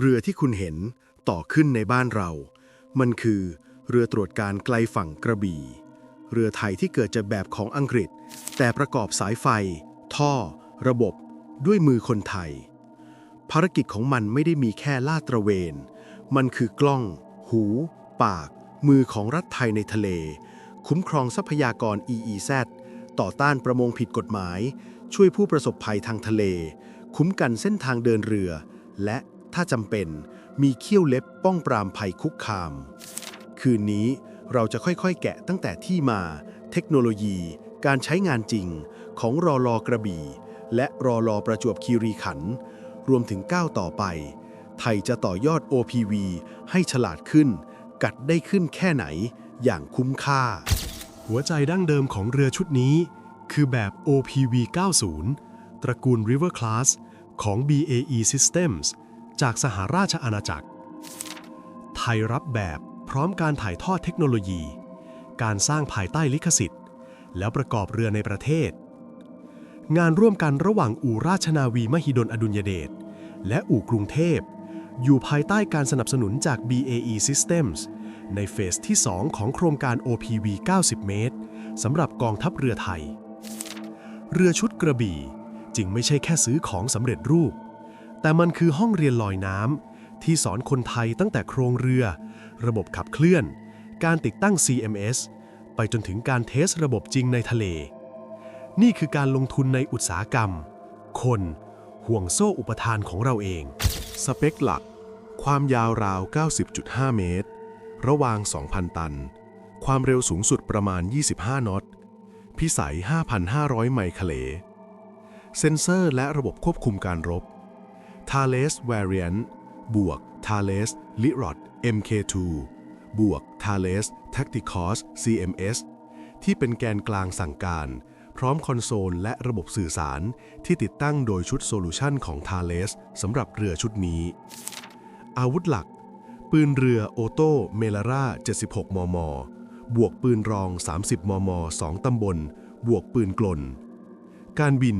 เรือที่คุณเห็นต่อขึ้นในบ้านเรา มันคือเรือตรวจการไกลฝั่งกระบี่ เรือไทยที่เกิดจากแบบของอังกฤษ แต่ประกอบสายไฟ ท่อ ระบบ ด้วยมือคนไทย ภารกิจของมันไม่ได้มีแค่ลาดตระเวน มันคือกล้อง หู ปาก มือของรัฐไทยในทะเล คุ้มครองทรัพยากร EEZ ต่อต้านประมงผิดกฎหมาย ช่วยผู้ประสบภัยทางทะเล คุ้มกันเส้นทางเดินเรือ และ ถ้าจำเป็นมีเขี้ยวเล็บป้องปรามภัยคุกคาม คืนนี้เราจะค่อยๆ แกะตั้งแต่ที่มา เทคโนโลยี การใช้งานจริง ของรอลอกระบี่ และรอลอประจวบคีรีขันธ์รวมถึงก้าวต่อไป ไทยจะต่อยอด OPV ให้ฉลาดขึ้น กัดได้ขึ้นแค่ไหนอย่างคุ้มค่า หัวใจดั้งเดิมของเรือชุดนี้ คือแบบ OPV 90 ตระกูล River Class ของ BAE Systems จากสหราชอาณาจักร ไทยรับแบบพร้อมการถ่ายทอดเทคโนโลยี การสร้างภายใต้ลิขสิทธิ์ แล้วประกอบเรือในประเทศ งานร่วมกันระหว่างอู่ราชนาวีมหิดลอดุลยเดชและอู่กรุงเทพ อยู่ภายใต้การสนับสนุนจาก BAE Systems ในเฟสที่ 2 ของโครงการ OPV 90 เมตรสำหรับกองทัพเรือไทย เรือชุดกระบี่จึงไม่ใช่แค่ซื้อของสำเร็จรูป แต่มันคือห้องเรียนลอยน้ำที่สอนคนไทยตั้งแต่โครงเรือ ระบบขับเคลื่อน การติดตั้ง CMS ไปจนถึงการเทสระบบจริงในทะเล นี่คือการลงทุนในอุตสาหกรรม คนห่วงโซ่อุปทานของเราเอง สเปคหลัก ความยาวราว 90.5 เมตร ระวาง 2,000 ตัน ความเร็วสูงสุดประมาณ 25 นอต พิสัย 5,500 ไมล์คเล เซ็นเซอร์และระบบควบคุมการรบ Thales Variant บวก Thales l i r o d MK2 บวก Thales Tacticos CMS ที่เป็นแกนกลางสั่งการ พร้อมคอนโซลและระบบสื่อสารที่ติดตั้งโดยชุดโซลูชันของ Thales สำหรับเรือชุดนี้ อาวุธหลัก ปืนเรือโอโต้เมลาร่า 76 มม บวกปืนรอง 30 มม 2 ตำบล บวกปืนกลน การบิน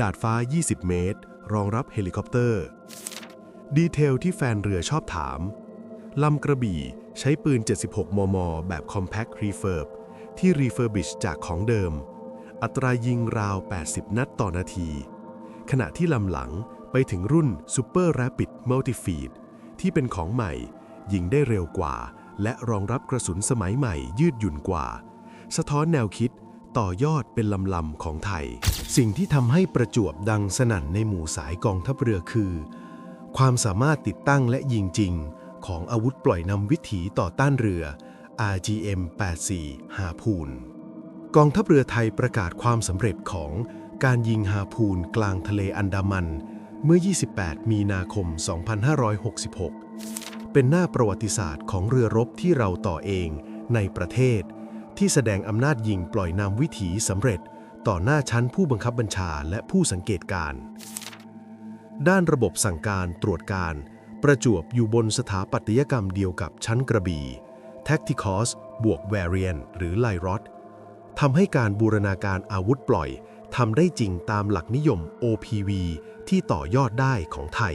ดาดฟ้า 20 เมตร รองรับเฮลิคอปเตอร์ ดีเทลที่แฟนเรือชอบถาม ลำกระบี่ใช้ปืน 76 มม แบบ Compact Refurb ที่ Refurbish จากของเดิม อัตรายิงราว 80 นัดต่อนาที ขณะที่ลำหลังไปถึงรุ่น Super Rapid Multi-Feed ที่เป็นของใหม่ ยิงได้เร็วกว่า และรองรับกระสุนสมัยใหม่ยืดหยุ่นกว่า สะท้อนแนวคิด ต่อยอดเป็นลำลำของไทย สิ่งที่ทำให้ประจวบดังสนั่นในหมู่สายกองทัพเรือคือ ความสามารถติดตั้งและยิงจริง ของอาวุธปล่อยนำวิถีต่อต้านเรือ RGM-84 ฮาพูน กองทัพเรือไทยประกาศความสำเร็จของการยิงฮาพูนกลางทะเลอันดามัน เมื่อ 28 มีนาคม 2566 เป็นหน้าประวัติศาสตร์ของเรือรบที่เราต่อเองในประเทศ ที่แสดงอำนาจยิงปล่อยนำวิถีสำเร็จ ต่อหน้าชั้นผู้บังคับบัญชาและผู้สังเกตการณ์ด้านระบบสั่งการตรวจการ ประจวบอยู่บนสถาปัตยกรรมเดียวกับชั้นกระบี่ Tacticos บวก Variant หรือ l y r o t ทำให้การบูรณาการอาวุธปล่อยทำได้จริงตามหลักนิยม OPV ที่ต่อยอดได้ของไทย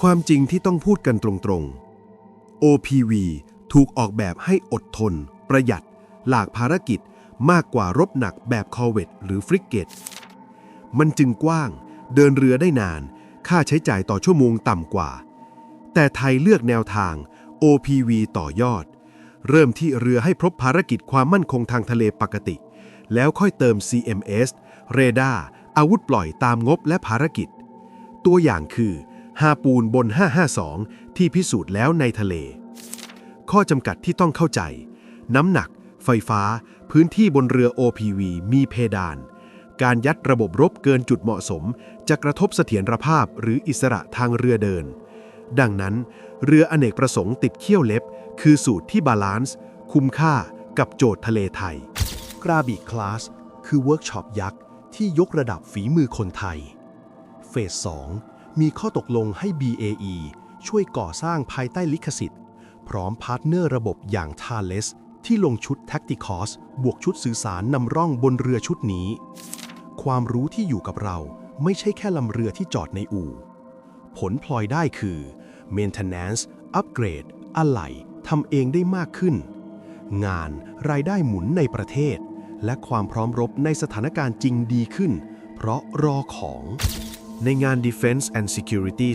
ความจริงที่ต้องพูดกันตรงๆ OPV ถูกออกแบบให้อดทน ประหยัด หลากภารกิจมากกว่ารบหนักแบบคอเวตหรือฟริกเกต มันจึงกว้าง เดินเรือได้นาน ค่าใช้จ่ายต่อชั่วโมงต่ำกว่า แต่ไทยเลือกแนวทาง OPV ต่อยอด เริ่มที่เรือให้พบภารกิจความมั่นคงทางทะเลปกติ แล้วค่อยเติม CMS เรดาร์อาวุธปล่อยตามงบและภารกิจ ตัวอย่างคือฮาปูนบน 552 ที่พิสูจน์แล้วในทะเล ข้อจำกัดที่ต้องเข้าใจ น้ำหนัก ไฟฟ้า พื้นที่บนเรือ OPV มีเพดาน การยัดระบบรบเกินจุดเหมาะสม จะกระทบเสถียรภาพหรืออิสระทางเรือเดิน ดังนั้น เรืออเนกประสงค์ติดเขี้ยวเล็บ คือสูตรที่บาลานซ์คุ้มค่ากับโจทย์ทะเลไทย กราบีคลาสคือเวิร์กช็อปยักษ์ที่ยกระดับฝีมือคนไทย เฟส 2 มีข้อตกลงให้ BAE ช่วยก่อสร้างภายใต้ลิขสิทธิ์ พร้อมพาร์ทเนอร์ระบบอย่าง Thales ที่ลงชุด Tacticos บวกชุดสื่อสารนำร่องบนเรือชุดนี้ ความรู้ที่อยู่กับเราไม่ใช่แค่ลำเรือที่จอดในอู่ ผลพลอยได้คือ Maintenance อัปเกรดอะไหล่ทำเองได้มากขึ้น งานรายได้หมุนในประเทศ และความพร้อมรบในสถานการณ์จริงดีขึ้น เพราะรอของในงาน Defense and Security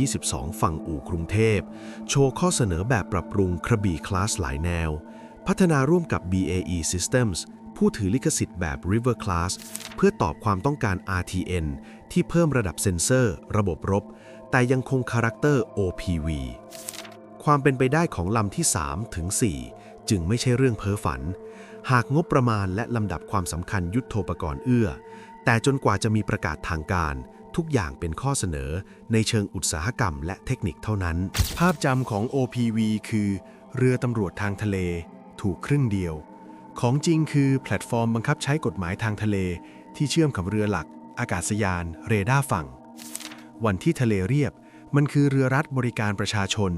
2022 ฝั่งอู่กรุงเทพ โชว์ข้อเสนอแบบปรับปรุงกระบี่คลาสหลายแนว พัฒนาร่วมกับ BAE Systems ผู้ถือลิขสิทธิ์แบบ River Class เพื่อตอบความต้องการ RTN ที่เพิ่มระดับเซ็นเซอร์ ระบบรบ แต่ยังคงคาแรคเตอร์ OPV ความเป็นไปได้ของลำที่ 3 ถึง 4 จึงไม่ใช่เรื่องเพ้อฝัน หากงบประมาณและลำดับความสำคัญยุทโธปกรณ์เอื้อ แต่จนกว่าจะมีประกาศทางการ ทุกอย่างเป็นข้อเสนอในเชิงอุตสาหกรรมและเทคนิคเท่านั้น ภาพจำของ OPV คือ เรือตำรวจทางทะเล ถูกครึ่งเดียว ของจริงคือแพลตฟอร์มบังคับใช้กฎหมายทางทะเล ที่เชื่อมกับเรือหลัก อากาศยาน เรดาร์ฝั่ง วันที่ทะเลเรียบ มันคือเรือรัฐบริการประชาชน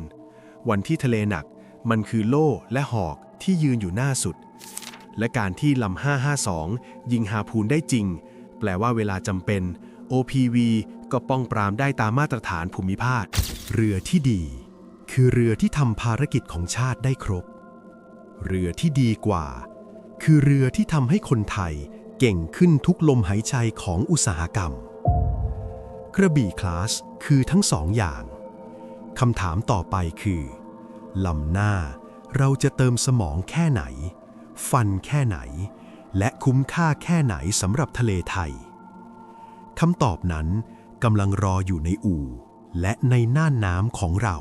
วันที่ทะเลหนัก มันคือโล่และหอกที่ยืนอยู่หน้าสุด และการที่ลำ 552 ยิงฮาพูนได้จริง แปลว่าเวลาจำเป็น OPV ก็ป้องปรามได้ตามมาตรฐานภูมิภาค เรือที่ดี คือเรือที่ทำภารกิจของชาติได้ครบ เรือที่ดีกว่า คือเรือที่ทำให้คนไทยเก่งขึ้นทุกลมหายใจของอุตสาหกรรม กระบี่คลาสคือทั้งสองอย่างคำถามต่อไปคือลำหน้าเราจะเติมสมองแค่ไหน ฟันแค่ไหน และคุ้มค่าแค่ไหนสำหรับทะเลไทยคำตอบนั้นกำลังรออยู่ในอู่ และในน่านน้ำของเรา